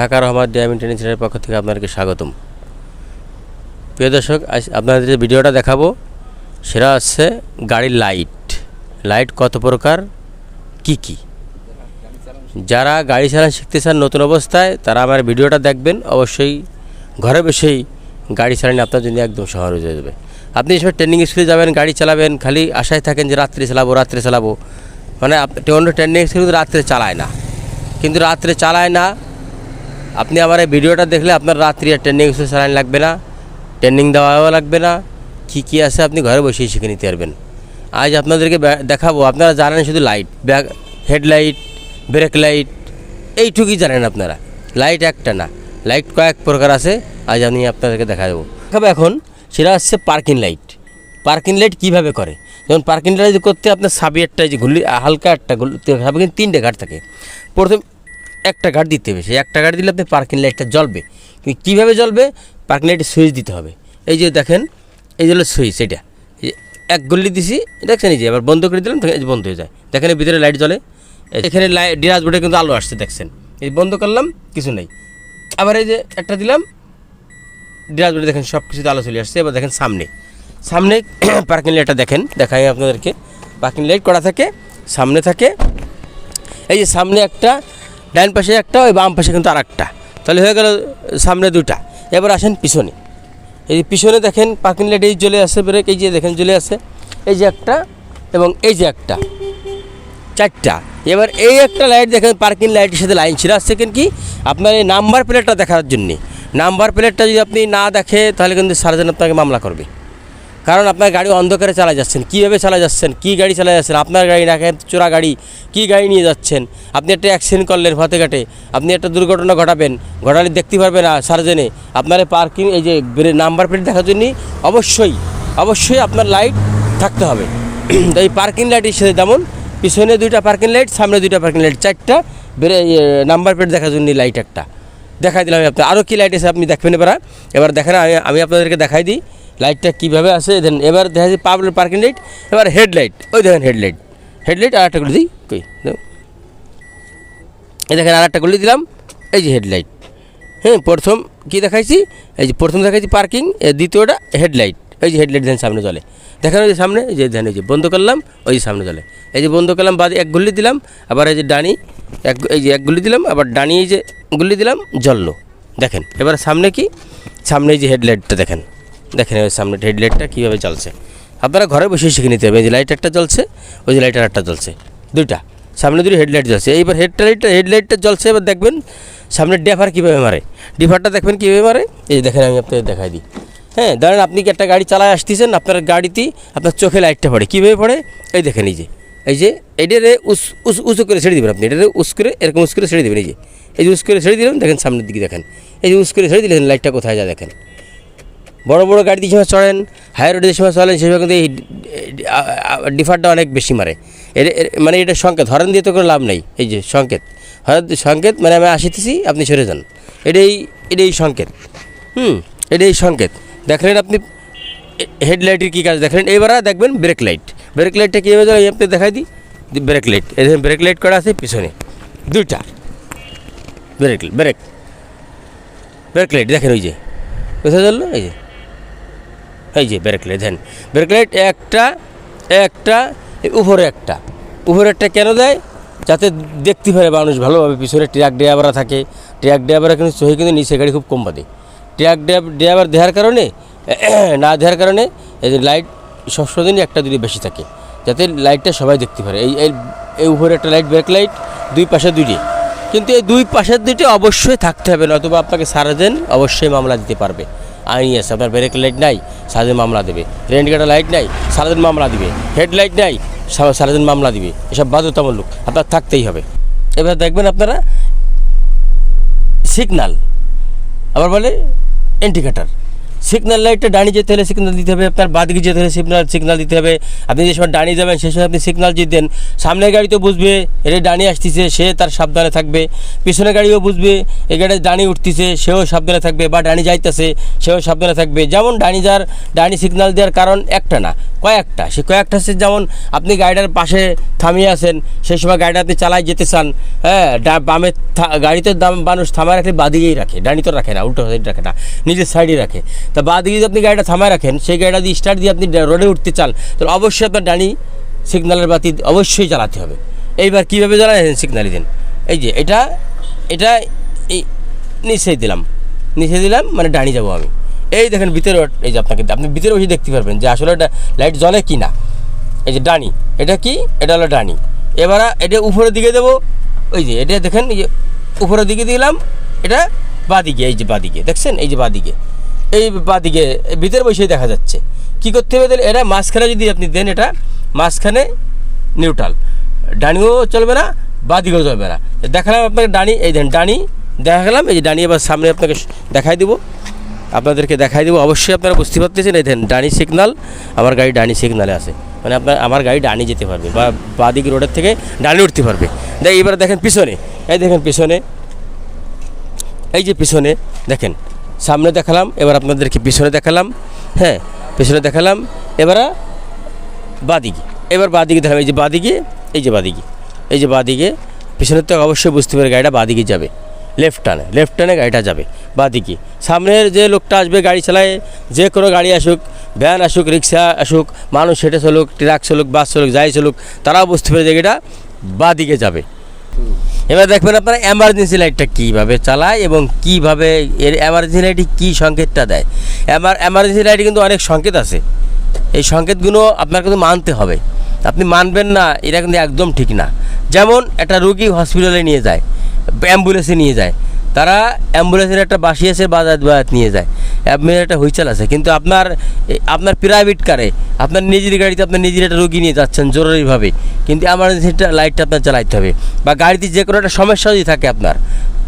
Dhaka Rahman dam ইন্টারন্যাশনালের পক্ষ থেকে আপনাদেরকে স্বাগতম। প্রিয় দর্শক আপনাদের যে ভিডিওটা দেখাবো, সেটা হচ্ছে গাড়ির লাইট লাইট কত প্রকার, কি কি? যারা গাড়ি চালানো শিখতে চান নতুন অবস্থায়, তারা আমার ভিডিওটা দেখবেন। অবশ্যই ঘরে বসেই গাড়ি চালানো আপনার জন্য একদম সহজ হয়ে যাবে। আপনি এসব ট্রেনিং স্কুলে যাবেন, গাড়ি চালাবেন, খালি আশায় থাকেন যে রাত্রে চালাবো রাত্রে চালাবো। মানে অন্য ট্রেনিং স্কুলে কিন্তু রাত্রে চালায় না। কিন্তু রাত্রে চালায় না আপনি আমার এই ভিডিওটা দেখলে আপনার রাত্রি আর ট্রেনিং স্কুলে চালান লাগবে না ট্রেনিং দেওয়াও লাগবে না, কী কী আছে আপনি ঘরে বসেই শিখে নিতে পারবেন। আজ আপনাদেরকে দেখাবো, আপনারা জানেন শুধু light back headlight brake light এইটুকুই জানেন আপনারা। লাইট একটা না লাইট কয়েক প্রকার আছে, আজ আমি আপনাদেরকে দেখা দেবো দেখাবো এখন, সেটা হচ্ছে পার্কিং লাইট পার্কিং লাইট কীভাবে করে? যেমন পার্কিং লাইট করতে আপনার সাবি একটা, যে ঘুরলি, হালকা একটা ঘুরতে সাবি কিন্তু তিনটে ঘাট থাকে। প্রথম একটা ঘাট দিতে হবে। সেই একটা ঘাট দিলে আপনি পার্কিং লাইটটা জ্বলবে। কিন্তু কীভাবে জ্বলবে? পার্কিং লাইটের সুইচ দিতে হবে। এই যে দেখেন, এই যে হলো সুইচ এটা এক গল্লি দিছি, দেখছেন এই যে, এবার বন্ধ করে দিলাম বন্ধ হয়ে যায়। দেখেন ভিতরে লাইট জ্বলে। এখানে লাইট ডিরাজ বোর্ডে কিন্তু আলো আসছে, দেখছেন। এই বন্ধ করলাম, কিছু নেই। আবার এই যে একটা দিলাম ডিরাজ বোর্ডে দেখেন সব কিছুতে আলো চলে আসছে। এবার দেখেন সামনে। সামনে পার্কিং লাইটটা দেখেন, দেখাই আপনাদেরকে। পার্কিং লাইট করা থাকে, সামনে থাকে। এই যে সামনে একটা ডান পাশে একটা, ওই বাম পাশে কিন্তু আর একটা তাহলে হয়ে গেল সামনে দুটা। এবার আসেন পিছনে। এই যে পিছনে দেখেন পার্কিং লাইট এই জ্বলে আসে ব্রেক এই যে দেখেন জ্বলে আসে এই যে একটা এবং এই যে একটা। চারটা। এবার এই একটা লাইট দেখেন পার্কিং লাইটের সাথে লাইন ছিল। সেকেন্ড কি? আপনার এই নাম্বার প্লেটটা দেখার জন্যে। নাম্বার প্লেটটা যদি আপনি না দেখে, তাহলে কিন্তু সার্জন আপনাকে মামলা করবে। কারণ আপনার গাড়ি অন্ধকারে চালা যাচ্ছেন। কীভাবে চালা যাচ্ছেন? কী গাড়ি চালা যাচ্ছেন? আপনার গাড়ি না চোরা গাড়ি। কী গাড়ি নিয়ে যাচ্ছেন? আপনি একটা অ্যাক্সিডেন্ট করলেন ফতে ঘাটে আপনি একটা দুর্ঘটনা ঘটাবেন। ঘটালে দেখতে পারবেন না সার্জেনে। আপনার পার্কিং এই যে নাম্বার প্লেট দেখার জন্য অবশ্যই অবশ্যই আপনার লাইট থাকতে হবে। এই পার্কিং লাইটের সাথে যেমন পিছনে দুইটা পার্কিং লাইট সামনে দুইটা পার্কিং লাইট চারটা বেড়ে নাম্বার প্লেট দেখার জন্য লাইট একটা। দেখাই দিলাম আমি আপনার আরও কী লাইট আছে আপনি দেখবেন এবার। এবার দেখেন, আমি আমি আপনাদেরকে দেখাই দিই। লাইটটা কীভাবে আসে দেন এবার দেখা যায় পাবলিক পার্কিং লাইট এবার হেডলাইট ওই দেখেন হেডলাইট হেডলাইট আর একটা করে দিই কই এই দেখেন আর একটা করে দিলাম এই যে হেডলাইট হ্যাঁ প্রথম কি দেখাইছি এই যে প্রথম দেখাইছি পার্কিং দ্বিতীয়টা হেডলাইট এই যে হেডলাইট দেন সামনে চলে দেখেন ওই যে সামনে যে দেন এই যে বন্ধ করলাম ওই যে সামনে চলে এই যে বন্ধ করলাম বাদ এক গুল্লি দিলাম আবার এই যে ডানি এক এই যে এক গুল্লি দিলাম আবার ডানি এই যে গুল্লি দিলাম জ্বললো দেখেন এবার সামনে কি সামনে এই যে হেডলাইটটা দেখেন দেখেন এবার সামনে হেডলাইটটা কীভাবে জ্বলছে। আপনারা ঘরে বসে শিখে নিতে হবে যে লাইট একটা জ্বলছে, ওই যে লাইট আর একটা জ্বলছে, দুইটা। সামনে দুটো হেডলাইট জ্বলছে, এইবার হেডটা লাইটটা হেডলাইটটা জ্বলছে, এবার দেখবেন সামনে ডেফার কীভাবে মারে। ডিফারটা দেখবেন কীভাবে মারে, এই যে দেখেন আমি আপনাদের দেখাই দিই। হ্যাঁ ধরেন আপনি কি একটা গাড়ি চালায় আসতেছেন, আপনার গাড়িতেই আপনার চোখে লাইটটা পড়ে, কীভাবে পড়ে? এই দেখেন এই যে এই যে, এটারে উস উস উঁচু করে ছেড়ে দেবেন আপনি, এটারে উস করে, এরকম উস করে ছেড়ে দেবেন, এই যে এই যে উস করে ছেড়ে দিলেন দেখেন সামনের দিকে দেখেন, এই যে উস করে ছেড়ে দিলেন লাইটটা কোথায় যায় দেখেন। বড় বড় গাড়ি দিয়ে সময় চড়েন হাই রোডে যে সময় চলেন সেই সময় কিন্তু এই ডিফারটা অনেক বেশি মারে। এর- মানে এটা সংকেত, হরেন দিয়ে তো কোনো লাভ নেই, এই যে সংকেত। হরেন, সংকেত মানে আমি আসিতেছি, আপনি সরে যান। এটাই এটাই সংকেত। হুম, এটাই সংকেত। দেখলেন আপনি হেডলাইটের কী কাজ দেখলেন? এবার দেখবেন ব্রেক লাইট ব্রেক লাইটটা কীভাবে জ্বলে আপনি দেখাই দিই। ব্রেক লাইট এই দেখেন ব্রেক লাইট করা আছে পিছনে। দুইটা। ব্রেক ব্রেক ব্রেক লাইট দেখেন ওই যে। কোথায় জ্বললো? এই যে। এই যে ব্রেক লাইট দেন ব্রেক একটা একটা উপরে একটা। উপরে একটা কেন দেয়? যাতে দেখতে পারে মানুষ ভালোভাবে পিছনে ট্রাক ড্রাইভাররা থাকে। ট্রাক ড্রাইভাররা কিন্তু সহি কিন্তু নিচে গাড়ি খুব কম বাদে ট্রাক ড্রাইভার দেওয়ার কারণে, না দেওয়ার কারণে এই লাইট সবসময়দিনই একটা দুটি বেশি থাকে। যাতে লাইটটা সবাই দেখতে পারে। এই, এই- উপরে একটা লাইট ব্রেক লাইট, দুই পাশে দুইটি। কিন্তু এই দুই পাশের দুইটি অবশ্যই থাকতে হবে, নতুবা আপনাকে সারা সারাদিন অবশ্যই মামলা দিতে পারবে। আছে আপনার ব্রেক লাইট নাই, সারাদিন মামলা দেবে। রেন্ট গার্ডের লাইট নাই, সারাদিন মামলা দিবে। হেডলাইট নাই সারাদিন মামলা দিবে। এসব বাধ্যতামূলক, আপনার থাকতেই হবে। এবার দেখবেন আপনারা সিগনাল আবার বলে ইন্ডিকেটার সিগন্যাল লাইটটা ডানি যেতে হলে সিগন্যাল দিতে হবে, আপনার বাদিকে যেতে হলে সিগন্যাল সিগন্যাল দিতে হবে। আপনি যে সময় ডানি যাবেন, সেই সময় আপনি সিগন্যাল যদি দেন, সামনের গাড়ি তো বুঝবে এটা ডানি আসতেছে, সে তার সাবধানে থাকবে। পিছনের গাড়িও বুঝবে এই গাড়ি ডানি উঠতেছে, সেও সাবধানে থাকবে বা ডানি যাইতেছে, সেও সাবধানে থাকবে। যেমন ডানি যার ডানি সিগন্যাল দেওয়ার কারণ একটা না, কয়েকটা। সে কয়েকটা হচ্ছে যেমন আপনি গাড়িটার পাশে থামিয়ে আছেন, সেই সময় গাড়িটা আপনি চালাই যেতে চান হ্যাঁ ডা- বামে থা- গাড়িতে দাম, মানুষ থামায় রাখলে বাদিকেই রাখে, ডানি তো রাখে না, উল্টো সাইড রাখে না, নিজের সাইডে রাখে। তা বাদিকে যদি আপনি গাড়িটা থামায় রাখেন, সেই গাড়িটা দিয়ে স্টার্ট দিয়ে আপনি রোডে উঠতে চান, তাহলে অবশ্যই আপনার ডানি সিগন্যালের বাতি অবশ্যই জ্বালাতে হবে। এইবার কীভাবে জ্বালান সিগন্যালি দেন? এই যে, এটা এটা এই নিচে দিলাম। নিচে দিলাম মানে ডানি যাব আমি। এই দেখেন ভিতরে, এই যে আপনাকে, আপনি ভিতরে বসে দেখতে পারবেন যে আসলে এটা লাইট জ্বলে কি না এই যে ডানি, এটা কি? এটা হলো ডানি। এবার এটা উপরের দিকে দেবো। ওই যে, এটা দেখেন যে উপরের দিকে দিলাম। এটা বাদিকে এই যে বাদিকে দেখছেন? এই যে বাদিকে এই বাদিকে ভিতরে বসেই দেখা যাচ্ছে। কি করতে হবে তাহলে? এটা মাঝখানে যদি আপনি দেন এটা, মাঝখানে নিউট্রাল ডানিও চলবে না বাদিকেও চলবে না। দেখালাম আপনাকে ডানি, এই দেন ডানি দেখা গেলাম এই যে ডানি, এবার সামনে আপনাকে দেখাই দিব। আপনাদেরকে দেখাই দেবো। অবশ্যই আপনারা বুঝতে পারতেছেন, এই দেন ডানি সিগনাল আমার গাড়ি ডানি সিগনালে আছে। মানে আপনার, আমার গাড়ি ডানি যেতে পারবে, বা বাদিক রোডের থেকে ডানি উঠতে পারবে। দেখ, এবার দেখেন পিছনে, এই দেখেন পিছনে, এই যে পিছনে, দেখেন সামনে দেখালাম, এবার আপনাদেরকে পিছনে দেখালাম হ্যাঁ পিছনে দেখালাম, এবার বাদিকে এবার বাদিকে দেখালাম, এই যে বাদিকে, এই যে বাদিকে, এই যে বাদিকে পিছনের তো অবশ্যই বুঝতে পারে গাড়িটা বাদিকে যাবে লেফট টানে লেফট টানে গাড়িটা যাবে, বাদিকে, সামনের যে লোকটা আসবে, গাড়ি চালায়, যে কোনো গাড়ি আসুক ভ্যান আসুক রিক্সা আসুক, মানুষ হেঁটে চলুক ট্রাক চলুক বাস চলুক, যাই চলুক, তারাও বুঝতে পারে যে এটা বাদিকে যাবে। এবার দেখবেন আপনারা এমার্জেন্সি লাইটটা কীভাবে চালায় এবং কীভাবে এর এমার্জেন্সি লাইটে কী সংকেতটা দেয়। এমার এমার্জেন্সি লাইটে কিন্তু অনেক সংকেত আছে। এই সংকেতগুলো আপনার কিন্তু মানতে হবে। আপনি মানবেন না, এটা কিন্তু একদম ঠিক না। যেমন একটা রুগী হসপিটালে নিয়ে যায় অ্যাম্বুলেন্সে নিয়ে যায়, তারা অ্যাম্বুলেন্সের একটা বাসিয়েছে বাজার বাজাত নিয়ে যায়। অ্যাম্বুলেন্সের একটা হুইচাল আছে। কিন্তু আপনার আপনার প্রাইভেট কারে আপনার নিজের গাড়িতে আপনার নিজের একটা রুগী নিয়ে যাচ্ছেন জরুরিভাবে। কিন্তু এমার্জেন্সিটা লাইটটা আপনার চালাইতে হবে। বা গাড়িতে যে কোনো একটা সমস্যা যদি থাকে আপনার,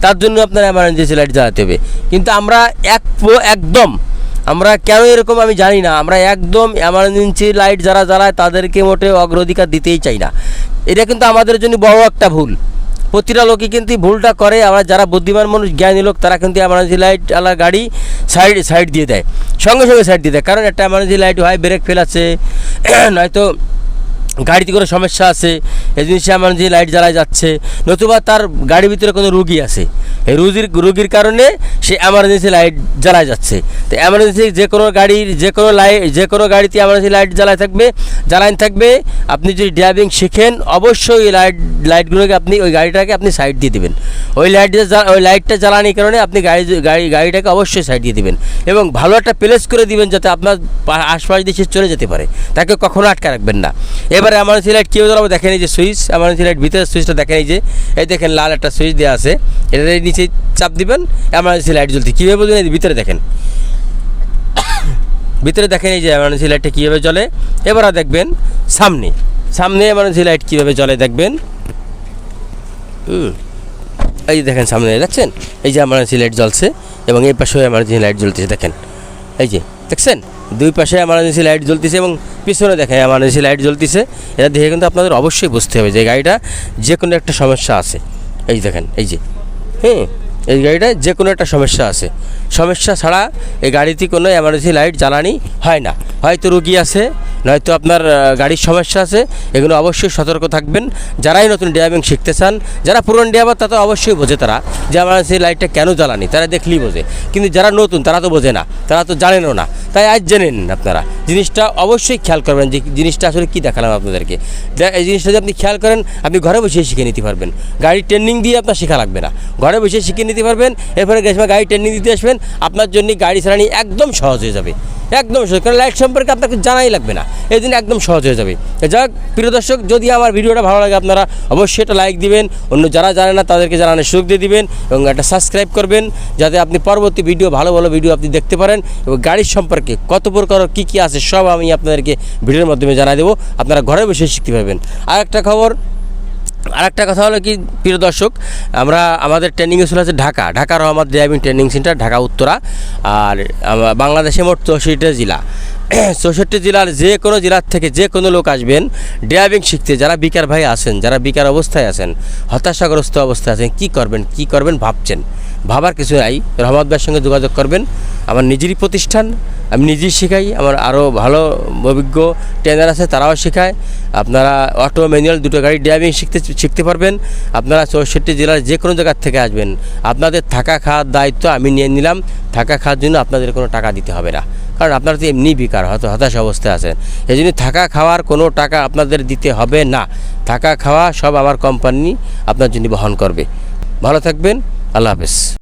তার জন্য আপনার এমার্জেন্সি লাইট জ্বালাতে হবে। কিন্তু আমরা এক একদম, আমরা কেন এরকম আমি জানি না। আমরা একদম এমার্জেন্সি লাইট যারা জ্বালায়, তাদেরকে মোটে অগ্রাধিকার দিতেই চাই না। এটা কিন্তু আমাদের জন্য বড় একটা ভুল। প্রতিটা লোকই কিন্তু ভুলটা করে। আমরা যারা বুদ্ধিমান মানুষ, জ্ঞানী লোক, তারা কিন্তু এমার্জেন্সি লাইট আলা গাড়ি সাইড সাইড দিয়ে দেয়। সঙ্গে সঙ্গে সাইড দিয়ে দেয়। কারণ একটা এমার্জেন্সি লাইট হয় ব্রেক ফেল আছে, নয়তো গাড়িতে কোনো সমস্যা আছে এজেন্সি জিনিসে এমার্জেন্সি লাইট জ্বালায় যাচ্ছে, নতুবা তার গাড়ির ভিতরে কোনো রুগী আছে। রুগীর রুগীর কারণে সে এমার্জেন্সি লাইট জ্বালায় যাচ্ছে। তো এমার্জেন্সি যে কোনো গাড়ির যে কোনো লাইট যে কোনো গাড়িতে এমার্জেন্সি লাইট জ্বালায় থাকবে জ্বালাইন থাকবে, আপনি যদি ড্রাইভিং শিখেন, অবশ্যই লাইট লাইটগুলোকে আপনি, ওই গাড়িটাকে আপনি সাইড দিয়ে দেবেন। ওই লাইটটা ওই লাইটটা জ্বালানির কারণে আপনি গাড়ি গাড়ি, গাড়িটাকে অবশ্যই সাইড দিয়ে দিবেন। এবং ভালো একটা প্লেস করে দিবেন যাতে আপনার আশপাশ দিয়ে সে চলে যেতে পারে। তাকে কখনো আটকে রাখবেন না। এবারে এমার্জেন্সি লাইট কেউ জ্বালাবো দেখেন এই যে সুইচ এমার্জেন্সি লাইট ভিতরে সুইচটা দেখেন এই যে, এই দেখেন লাল একটা সুইচ দেওয়া আছে। এটা নিচে চাপ দিবেন এমার্জেন্সি লাইট জ্বলতে কীভাবে বলবেন এই ভিতরে দেখেন। ভিতরে দেখেন এই যে এমার্জেন্সি লাইটটা কীভাবে জ্বলে। এবার দেখবেন সামনে। সামনে এমার্জেন্সি লাইট কীভাবে জ্বলে দেখবেন। এই যে দেখেন সামনে, দেখছেন? এই যে এমার্জেন্সি লাইট জ্বলছে এবং এই পাশেও এমার্জেন্সি লাইট জ্বলতেছে, দেখেন। এই যে, দেখছেন? দুই পাশে এমার্জেন্সি লাইট জ্বলতেছে এবং পিছনে দেখেন এমার্জেন্সি লাইট জ্বলতেছে। এটা দেখে কিন্তু আপনাদের অবশ্যই বুঝতে হবে যে গাড়িটা যে কোনো একটা সমস্যা আছে। এই দেখেন, এই যে। হ্যাঁ এই গাড়িটায় যে কোনো একটা সমস্যা আছে। সমস্যা ছাড়া এই গাড়িতে কোনো এমার্জেন্সি লাইট জ্বালানি হয় না। হয়তো রুগী আছে, নয়তো আপনার গাড়ির সমস্যা আছে, এগুলো অবশ্যই সতর্ক থাকবেন। যারাই নতুন ড্রাইভিং শিখতে চান, যারা পুরনো ড্রাইভার তা তো অবশ্যই বোঝে তারা যে এমার্জেন্সি লাইটটা কেন জ্বালানি, তারা দেখলেই বোঝে। কিন্তু যারা নতুন, তারা তো বোঝে না, তারা তো জানেনও না। তাই আজ জেনে নিন আপনারা, জিনিসটা অবশ্যই খেয়াল করবেন যে জিনিসটা আসলে কী দেখালাম আপনাদেরকে। এই জিনিসটা যদি আপনি খেয়াল করেন, আপনি ঘরে বসে শিখে নিতে পারবেন। গাড়ির ট্রেনিং দিয়ে আপনার শেখা লাগবে না। ঘরে বসে শিখে নিতে পারবেন। এরপরে গ্যাসমা গাড়ি ট্রেনিং দিতে আসবেন। আপনার জন্য গাড়ি চালানি একদম সহজ হয়ে যাবে। একদম সহজ। কারণ লাইট সম্পর্কে আপনাকে জানাই লাগবে না। এই দিন একদম সহজ হয়ে যাবে। যাক, প্রিয় দর্শক, যদি আমার ভিডিওটা ভালো লাগে আপনারা অবশ্যই একটা লাইক দিবেন। অন্য যারা জানে না, তাদেরকে জানানোর সুযোগ দিয়ে দিবেন এবং একটা সাবস্ক্রাইব করবেন। যাতে আপনি পরবর্তী ভিডিও, ভালো ভালো ভিডিও আপনি দেখতে পারেন এবং গাড়ির সম্পর্কে কত প্রকার কী কী আছে, সব আমি আপনাদেরকে ভিডিওর মাধ্যমে জানাই দেবো। আপনারা ঘরে বসে শিখতে পারবেন। আর একটা খবর আর একটা কথা হলো কি, প্রিয় দর্শক, আমরা আমাদের ট্রেনিং স্কুল আছে ঢাকা। ঢাকার Rahmat driving training centre Dhaka, Uttara. আর বাংলাদেশে মোট চৌষট্টিটা জেলা। চৌষট্টি জেলার যে কোনো জেলার থেকে যে কোনো লোক আসবেন ড্রাইভিং শিখতে। যারা বিকার ভাই আছেন, যারা বিকার অবস্থায় আছেন, হতাশাগ্রস্ত অবস্থায় আছেন, কি করবেন কি করবেন ভাবছেন? ভাবার কিছু নাই। রহমত ভাইয়ের সঙ্গে যোগাযোগ করবেন। আমার নিজেরই প্রতিষ্ঠান আমি নিজেই শেখাই, আমার আরও ভালো অভিজ্ঞ ট্রেনার আছে, তারাও শেখায়। আপনারা অটো ম্যানুয়াল দুটো গাড়ি ড্রাইভিং শিখতে শিখতে পারবেন। আপনারা চৌষট্টি জেলার যে কোনো জায়গার থেকে আসবেন। আপনাদের থাকা খাওয়ার দায়িত্ব আমি নিয়ে নিলাম। থাকা খাওয়ার জন্য আপনাদের কোনো টাকা দিতে হবে না। কারণ আপনারা তো এমনি বেকার, হয়তো হতাশ অবস্থায় আছেন। এই জন্য থাকা খাওয়ার কোনো টাকা আপনাদের দিতে হবে না। থাকা খাওয়া সব আমার কোম্পানি আপনার জন্য বহন করবে। ভালো থাকবেন, আল্লাহ হাফেজ।